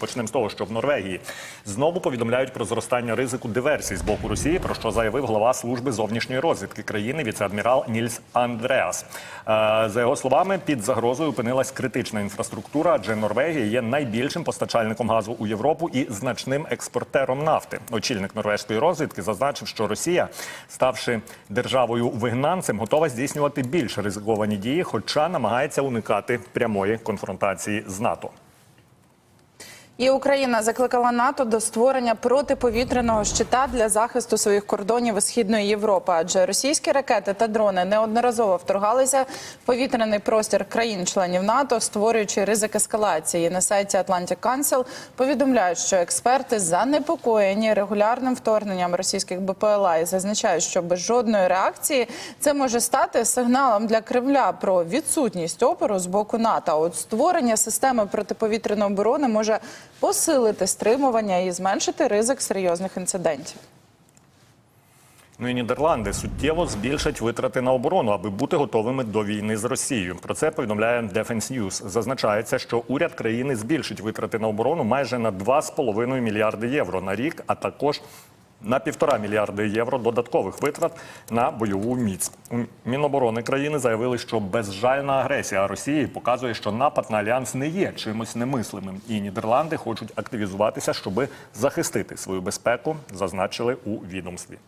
Почнемо з того, що в Норвегії знову повідомляють про зростання ризику диверсій з боку Росії, про що заявив глава служби зовнішньої розвідки країни віце-адмірал Нільс Андреас. Е, За його словами, під загрозою опинилась критична інфраструктура, адже Норвегія є найбільшим постачальником газу у Європу і значним експортером нафти. Очільник норвезької розвідки зазначив, що Росія, ставши державою вигнанцем, готова здійснювати більш ризиковані дії, хоча намагається уникати прямої конфронтації з НАТО. І Україна закликала НАТО до створення протиповітряного щита для захисту своїх кордонів і східної Європи, адже російські ракети та дрони неодноразово вторгалися в повітряний простір країн-членів НАТО, створюючи ризик ескалації. На сайті Atlantic Council повідомляють, що експерти занепокоєні регулярним вторгненням російських БПЛА і зазначають, що без жодної реакції це може стати сигналом для Кремля про відсутність опору з боку НАТО. От створення системи протиповітряної оборони може посилити стримування і зменшити ризик серйозних інцидентів. Ну і Нідерланди суттєво збільшать витрати на оборону, аби бути готовими до війни з Росією. Про це повідомляє Defense News. Зазначається, що уряд країни збільшить витрати на оборону майже на 2,5 мільярди євро на рік, а також на півтора мільярди євро додаткових витрат на бойову міць. Міноборони країни заявили, що безжальна агресія Росії показує, що напад на альянс не є чимось немислимим, і Нідерланди хочуть активізуватися, щоби захистити свою безпеку, зазначили у відомстві.